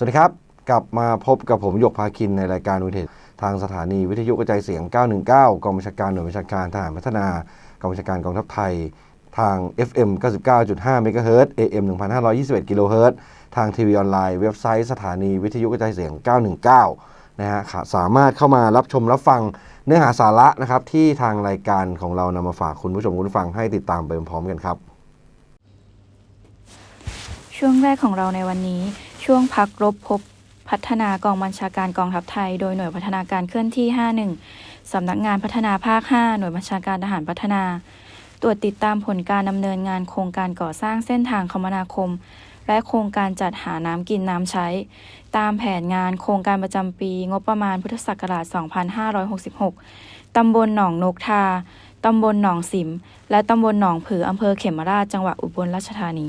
สวัสดีครับ กลับมาพบกับผมหยกพาคินในรายการวิทยทางสถานีวิทยุกระจายเสียง 919 กองบัญชาการหน่วยบัญชาการทหารพัฒนากองบัญชาการกองทัพไทย ทาง FM 99.5 MHz AM 1521 kHz ทางทีวีออนไลน์เว็บไซต์สถานีวิทยุกระจายเสียง 919 นะฮะสามารถเข้ามารับชมรับฟังเนื้อหาสาระนะครับที่ทางรายการของเรานำมาฝากคุณผู้ชมคุณฟังให้ติดตามไปพร้อมกันครับ ช่วงแรกของเราในวันนี้ ช่วงพักรบพบพัฒนากองบัญชาการกองทัพไทย โดยหน่วยพัฒนาการเคลื่อนที่ 51 สำนักงานพัฒนาภาค 5 หน่วยบัญชาการทหารพัฒนา ตรวจติดตามผลการดำเนินงานโครงการก่อสร้างเส้นทางคมนาคม และโครงการจัดหาน้ำกินน้ำใช้ ตามแผนงานโครงการประจำปี งบประมาณพุทธศักราช 2566 ตำบลหนองนกทา ตำบลหนองสิม และตำบลหนองผืออำเภอเขมราช จังหวัดอุบลราชธานี